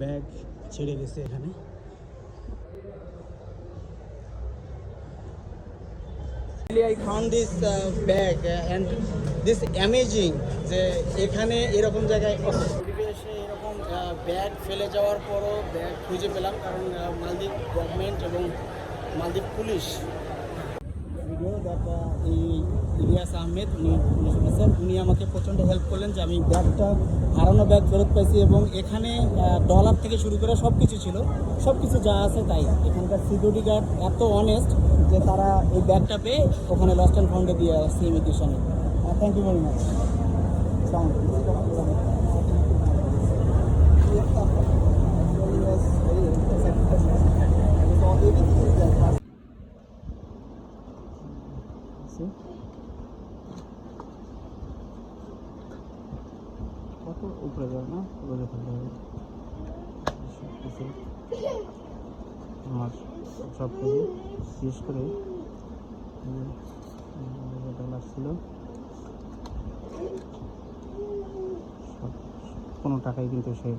Bag ছেড়ে গেছে এখানে। I found this uh, bag uh, and this amazing যে এখানে এরকম জায়গায় পরিবেশে এরকম ব্যাগ ফেলে যাওয়ার পরও ব্যাগ খুঁজে পেলাম কারণ মালদ্বীপ গভর্নমেন্ট এবং মালদ্বীপ পুলিশ। ভিডিও দ্যাট এই ইলিয়াস আহমেদ, উনি পুলিশ উনি আমাকে প্রচণ্ড হেল্প করলেন যে আমি ব্যাগটা, হারানো ব্যাগ ফেরত পাইছি এবং এখানে ডলার থেকে শুরু করে সব কিছু ছিল। সব কিছু যা আছে তাই। এখানকার সিকিউরিটি গার্ড এত অনেস্ট যে তারা এই ব্যাগটা পেয়ে ওখানে লস্ট অ্যান্ড ফাউন্ডে দিয়ে আসছে ইমিগ্রেশনে থ্যাংক ইউ ভেরি মাচ? কত উপরে যাবে না? উপরে ফেলতে হবে। সব কিছু আমার সব কিছু শেষ করে ডলার ছিল। সব কোনো টাকাই কিন্তু সে